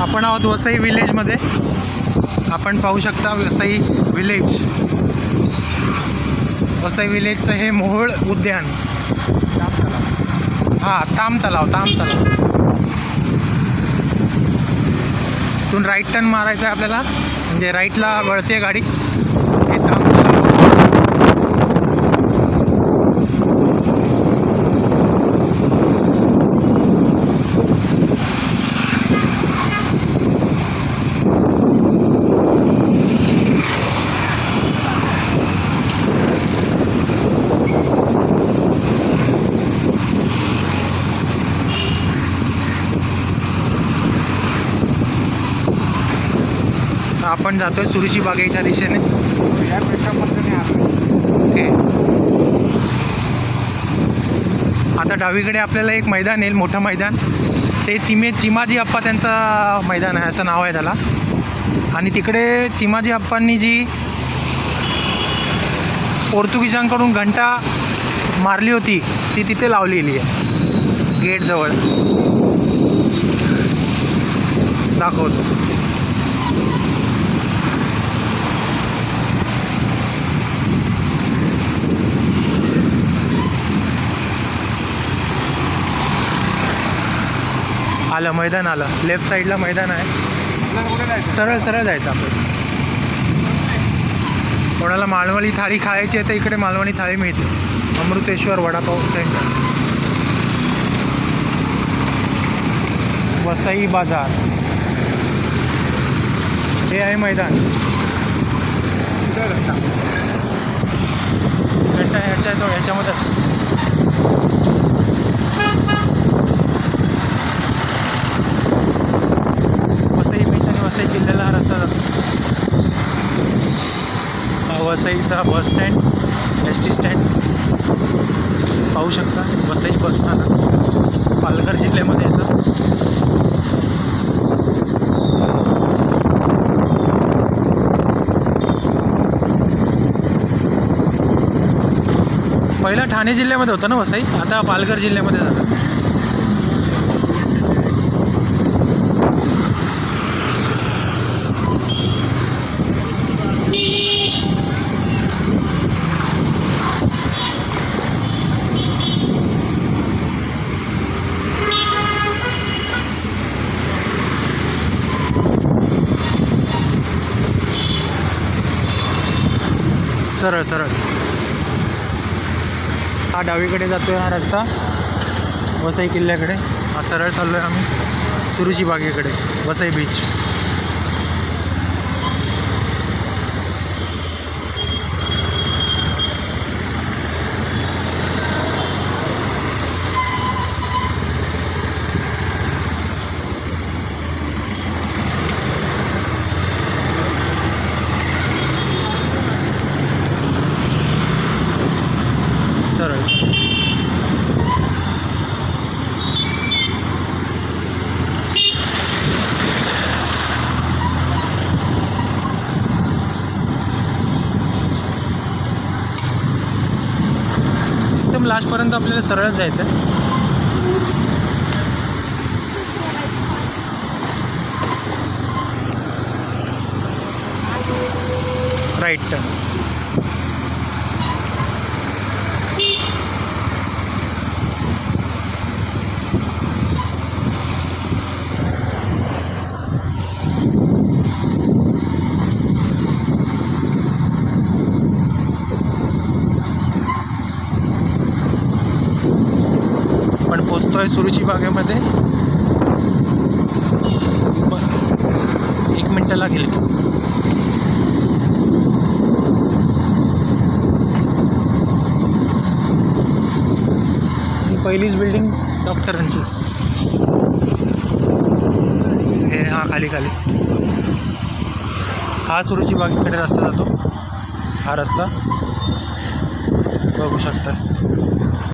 आपण आहोत वसई विलेजमध्ये. आपण पाहू शकता वसई विलेज. वसई विलेजचं हे मोहोळ उद्यान. हां ताम तलाव ताम तलाव इथून राईट टर्न मारायचं आहे आपल्याला. म्हणजे राईटला वळते गाडी हे ताम तलाव तर आपण जातोय सुरुची बागेच्या दिशेने. ओके. आता डावीकडे आपल्याला एक मैदान येईल मोठं मैदान. ते चिमे चिमाजी अप्पा त्यांचं मैदान आहे असं नाव आहे त्याला. आणि तिकडे चिमाजी अप्पांनी जी पोर्तुगीजांकडून घंटा मारली होती ती तिथे लावलेली आहे. गेटजवळ दाखवतो. आलं मैदान आलं. लेफ्ट साईडला मैदान आहे. सरळ सरळ जायचं आपण कोणाला मालवणी थाळी खायची आहे तर इकडे मालवणी थाळी मिळते. अमृतेश्वर वडापाव सेंटर वसई बाजार. हे आहे मैदान. ह्याच्या तो ह्याच्यामध्येच वसई बीच आणि वसई जिल्ह्याला हा रस्ता जातो हा वसईचा bus stand S T stand. पाहू शकता वसई बसताना पालघर जिल्ह्यामध्ये येतं. पहिलं ठाणे जिल्ह्यामध्ये होतं ना वसई? आता पालघर जिल्ह्यामध्ये झालं. सरळ सरळ. हा डावीकडे जातोय हा रस्ता. वसई किल्ल्याकडे. हा सरळ चाललो आहे आम्ही. सुरुची बागेकडे. वसई बीच सरळ एकदम लास्टपर्यंत आपल्याला सरळच जायचं आहे राईट टर्न आहे सुरुची बागेमध्ये. एक मिनटं लागेल ही पहिलीच बिल्डिंग डॉक्टरांची. हे हा खाली खाली. हा सुरुची बागेकडे रस्ता जातो. हा रस्ता. बघू शकता.